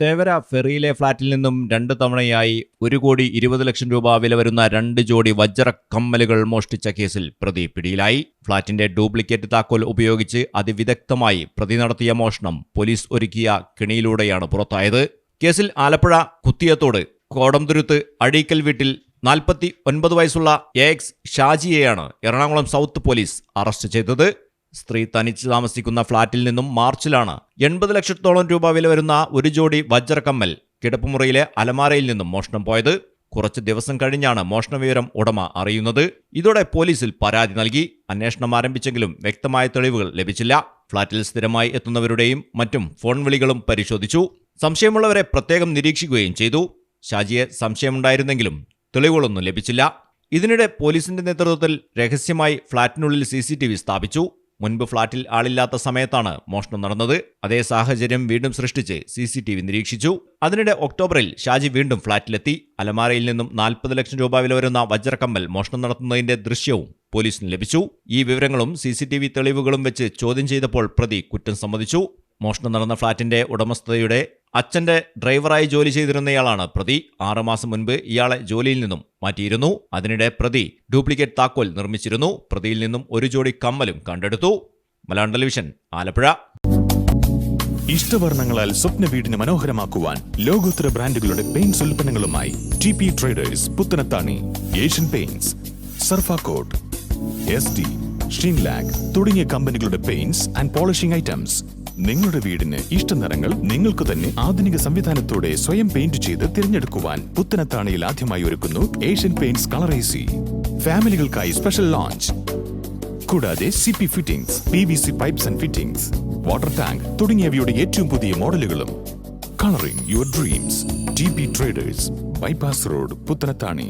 തേവര ഫെറിയിലെ ഫ്ളാറ്റിൽ നിന്നും രണ്ട് തവണയായി ഒരു കോടി ഇരുപത് ലക്ഷം രൂപ വില വരുന്ന രണ്ട് ജോഡി വജ്ര കമ്മലുകൾ മോഷ്ടിച്ച കേസിൽ പ്രതി പിടിയിലായി. ഫ്ളാറ്റിന്റെ ഡ്യൂപ്ലിക്കേറ്റ് താക്കോൽ ഉപയോഗിച്ച് അതിവിദഗ്ധമായി പ്രതി നടത്തിയ മോഷണം പോലീസ് ഒരുക്കിയ കിണിയിലൂടെയാണ് പുറത്തായത്. കേസിൽ ആലപ്പുഴ കുത്തിയത്തോട് കോടംതുരുത്ത് അഴീക്കൽ വീട്ടിൽ നാൽപ്പത്തി ഒൻപത് വയസ്സുള്ള എ എക്സ് ഷാജിയെയാണ് എറണാകുളം സൗത്ത് പോലീസ് അറസ്റ്റ് ചെയ്തത്. സ്ത്രീ തനിച്ച് താമസിക്കുന്ന ഫ്ളാറ്റിൽ നിന്നും മാർച്ചിലാണ് എൺപത് ലക്ഷത്തോളം രൂപ വില വരുന്ന ഒരു ജോഡി വജ്രക്കമ്മൽ കിടപ്പുമുറിയിലെ അലമാരയിൽ നിന്നും മോഷണം പോയത്. കുറച്ച് ദിവസം കഴിഞ്ഞാണ് മോഷണ വിവരം ഉടമ അറിയുന്നത്. ഇതോടെ പോലീസിൽ പരാതി നൽകി. അന്വേഷണം ആരംഭിച്ചെങ്കിലും വ്യക്തമായ തെളിവുകൾ ലഭിച്ചില്ല. ഫ്ളാറ്റിൽ സ്ഥിരമായി എത്തുന്നവരുടെയും മറ്റും ഫോൺ വിളികളും പരിശോധിച്ചു. സംശയമുള്ളവരെ പ്രത്യേകം നിരീക്ഷിക്കുകയും ചെയ്തു. ഷാജിയെ സംശയമുണ്ടായിരുന്നെങ്കിലും തെളിവുകളൊന്നും ലഭിച്ചില്ല. ഇതിനിടെ പോലീസിന്റെ നേതൃത്വത്തിൽ രഹസ്യമായി ഫ്ളാറ്റിനുള്ളിൽ സി സ്ഥാപിച്ചു. മുൻപ് ഫ്ളാറ്റിൽ ആളില്ലാത്ത സമയത്താണ് മോഷണം നടന്നത്. അതേ സാഹചര്യം വീണ്ടും സൃഷ്ടിച്ച് സി സി ടി വി നിരീക്ഷിച്ചു. അതിനിടെ ഒക്ടോബറിൽ ഷാജി വീണ്ടും ഫ്ളാറ്റിലെത്തി. അലമാരയിൽ നിന്നും നാൽപ്പത് ലക്ഷം രൂപ വില വരുന്ന വജ്രക്കമ്മൽ മോഷണം നടത്തുന്നതിന്റെ ദൃശ്യവും പോലീസിന് ലഭിച്ചു. ഈ വിവരങ്ങളും സി സി ടി വി തെളിവുകളും വെച്ച് ചോദ്യം ചെയ്തപ്പോൾ പ്രതി കുറ്റം സമ്മതിച്ചു. മോഷണം നടന്ന ഫ്ളാറ്റിന്റെ ഉടമസ്ഥതയുടെ അച്ഛന്റെ ഡ്രൈവറായി ജോലി ചെയ്തിരുന്നയാളാണ് പ്രതി. ആറുമാസം മുൻപ് ഇയാളെ ജോലിയിൽ നിന്നും മാറ്റിയിരുന്നു. അതിനിടെ പ്രതി ഡ്യൂപ്ലിക്കേറ്റ് താക്കോൽ നിർമ്മിച്ചിരുന്നു. പ്രതിയിൽ നിന്നും ഒരു ജോഡി കമ്മലും കണ്ടെടുത്തു. മലയാളം ടെലിവിഷൻ ആലപ്പുഴ. ഇഷ്ടവർണങ്ങളാൽ സ്വപ്ന വീടിന് മനോഹരമാക്കുവാൻ ലോകോത്തര ബ്രാൻഡുകളുടെ paints ഉൽപ്പന്നങ്ങളുമായി T P traders Puthanathani Asian paints സർഫാകോട്ട് S D Sheenlac തുടങ്ങിയ കമ്പനികളുടെ പെയിന്റ്സ് ആൻഡ് പോളിഷിംഗ് ഐറ്റംസ് നിങ്ങളുടെ വീടിന് ഇഷ്ട നിറങ്ങൾ നിങ്ങൾക്ക് തന്നെ ആധുനിക സംവിധാനത്തോടെ സ്വയം പെയിന്റ് ചെയ്ത് തിരഞ്ഞെടുക്കുവാൻ പുത്തനത്താണിയിൽ ആദ്യമായി ഒരുക്കുന്നു ഏഷ്യൻ പെയിന്റ്സ് കളർ ഏസി ഫാമിലികൾക്കായി സ്പെഷ്യൽ ലോഞ്ച് കൂടാതെ C P fittings P V C pipes and fittings water tank തുടങ്ങിയവയുടെ ഏറ്റവും പുതിയ മോഡലുകളും. Colouring your dreams T P traders bypass road Puthanathani.